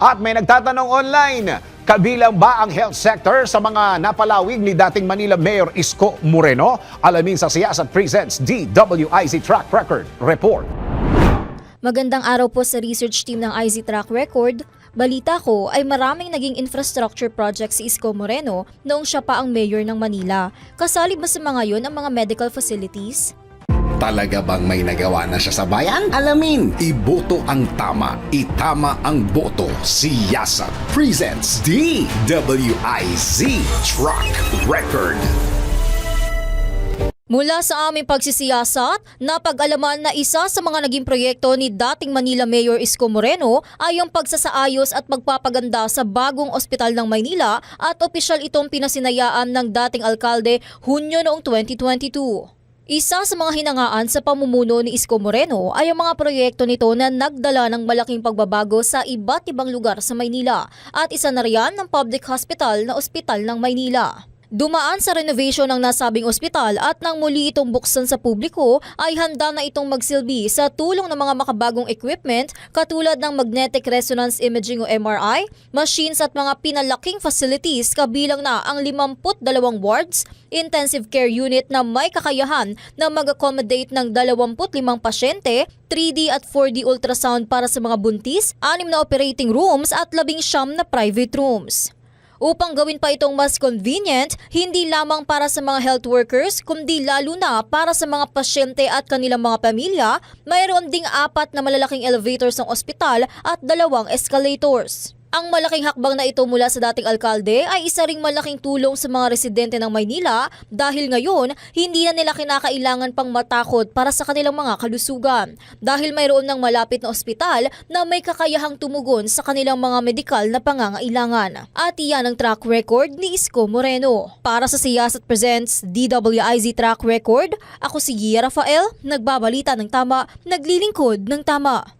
At may nagtatanong online, kabilang ba ang health sector sa mga napalawig ni dating Manila Mayor Isko Moreno? Alamin sa Siyasat Presents DWIZ Track Record Report. Magandang araw po sa research team ng IZ Track Record. Balita ko ay maraming naging infrastructure project si Isko Moreno noong siya pa ang mayor ng Manila. Kasali ba sa mga yon ang mga medical facilities? Talaga bang may nagawa na siya sa bayan? Alamin, iboto ang tama, itama ang boto. Siyasa presents DWIZ Truck Record. Mula sa aming pagsisiyasat, napag-alaman na isa sa mga naging proyekto ni dating Manila Mayor Isko Moreno ay ang pagsasaayos at magpapaganda sa bagong ospital ng Maynila at opisyal itong pinasinayaan ng dating alkalde Hunyo noong 2022. Isa sa mga hinangaan sa pamumuno ni Isko Moreno ay ang mga proyekto nito na nagdala ng malaking pagbabago sa iba't ibang lugar sa Maynila at isa na riyan ng public hospital na Ospital ng Maynila. Dumaan sa renovation ng nasabing ospital at nang muli itong buksan sa publiko ay handa na itong magsilbi sa tulong ng mga makabagong equipment katulad ng magnetic resonance imaging o MRI, machines at mga pinalaking facilities kabilang na ang 52 wards, intensive care unit na may kakayahan na mag-accommodate ng 25 pasyente, 3D at 4D ultrasound para sa mga buntis, anim na operating rooms at labing siyam na private rooms upang gawin pa itong mas convenient, hindi lamang para sa mga health workers, kundi lalo na para sa mga pasyente at kanilang mga pamilya, mayroon ding apat na malalaking elevators ng ospital at dalawang escalators. Ang malaking hakbang na ito mula sa dating alkalde ay isa ring malaking tulong sa mga residente ng Maynila dahil ngayon hindi na nila kinakailangan pang matakot para sa kanilang mga kalusugan dahil mayroon ng malapit na ospital na may kakayahang tumugon sa kanilang mga medikal na pangangailangan. At iyan ang track record ni Isko Moreno. Para sa Siyasat Presents DWIZ Track Record, ako si Gia Rafael, nagbabalita ng tama, naglilingkod ng tama.